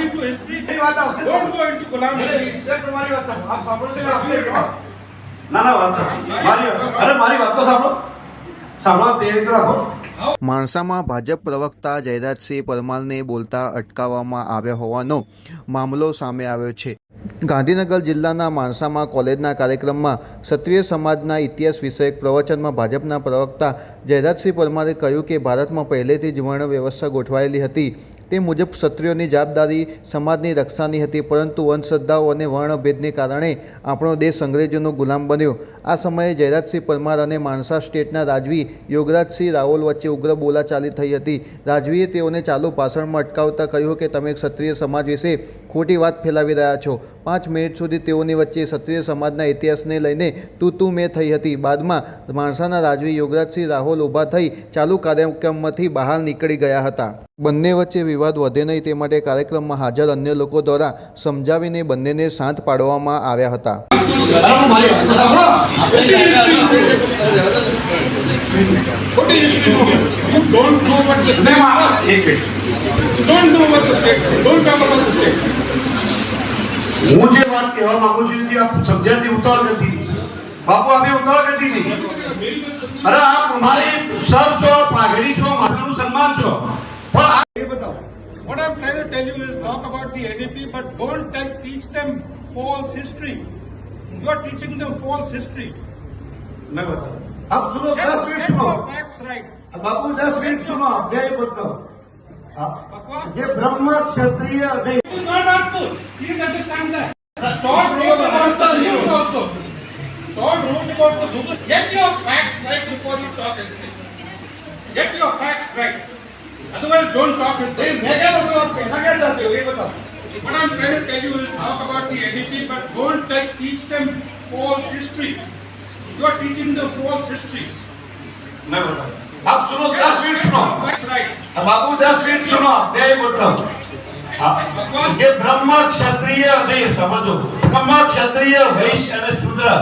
into history. मेरी बात आपसे Don't go into मेरे Ghulamgiri. respect पर મારી વાત સાંભળો. આપ સાંભળો છો કે આપને કહેવા? ના ના વાત સાંભળો. મારી અરે મારી વાત તો સાંભળો સાંભળો તે રીતે રાખો માણસામાં ભાજપ પ્રવક્તા જયરાજસિંહ પરમારને બોલતા અટકાવવામાં આવ્યા હોવાનો મામલો સામે આવ્યો છે ગાંધીનગર જિલ્લાના માણસામાં કોલેજના કાર્યક્રમમાં ક્ષત્રિય સમાજના ઇતિહાસ વિષયક પ્રવચનમાં ભાજપના પ્રવક્તા જયરાજસિંહ પરમારે કહ્યું કે ભારતમાં પહેલેથી જ વર્ણ વ્યવસ્થા ગોઠવાયેલી હતી તે મુજબ ક્ષત્રિયોની જવાબદારી સમાજની રક્ષાની હતી, પરંતુ અંધશ્રદ્ધાઓ અને વર્ણભેદને કારણે આપણો દેશ અંગ્રેજોનો ગુલામ બન્યો. આ સમયે જયરાજસિંહ પરમાર અને માણસા સ્ટેટના રાજવી યોગરાજસિંહ રાવલ વચ્ચે ઉગ્ર બોલાચાલી થઈ હતી. રાજવીએ તેઓને ચાલુ ભાષણમાં અટકાવતા કહ્યું કે, તમે ક્ષત્રિય સમાજ વિશે ખોટી વાત ફેલાવી રહ્યા છો. પાંચ મિનિટ સુધી તેઓની વચ્ચે ક્ષત્રિય સમાજના ઇતિહાસને લઈને તું તું મેં થઈ હતી. બાદમાં માણસાના રાજવી યોગરાજસિંહ રાહુલ ઊભા થઈ ચાલુ કાર્યક્રમમાંથી બહાર નીકળી ગયા હતા. બંને વચ્ચે વિવાદ વધે નહીં તે માટે કાર્યક્રમમાં હાજર અન્ય લોકો દ્વારા સમજાવીને બંનેને શાંત પાડવામાં આવ્યા હતા. હું જે વાત કહેવા માંગુ છું જે આપ સમજણથી ઉતાવળ કરતી હતી બાપુ અમે ઉતાવળ કરતી નહીં. અરે આપ મારી સર છો પાઘડી છો માતાનું સન્માન છો. tell you is talk about the NEP, but don't tell, teach them false history. You are teaching them false history. मैं बता अब सुनो दस मिनट सुनो फैक्ट्स राइट दस मिनट सुनो आप जय बोलता हूँ ये ब्रह्म क्षत्रिय Otherwise, don't talk his name. मैं क्या बोल रहा हूँ? कहना क्या चाहते हो? ये बताओ. What I'm trying to tell you is talk about the NDP, but don't like teach them false history. You are teaching them false history. मैं बताऊँ. आप सुनो दस मिनट सुनो. That's right. अब बाबू दस मिनट सुनो. मैं ये बोलता हूँ. ये ब्रह्म क्षत्रिय नहीं समझो ब्रह्म क्षत्रिय वैश्य शूद्र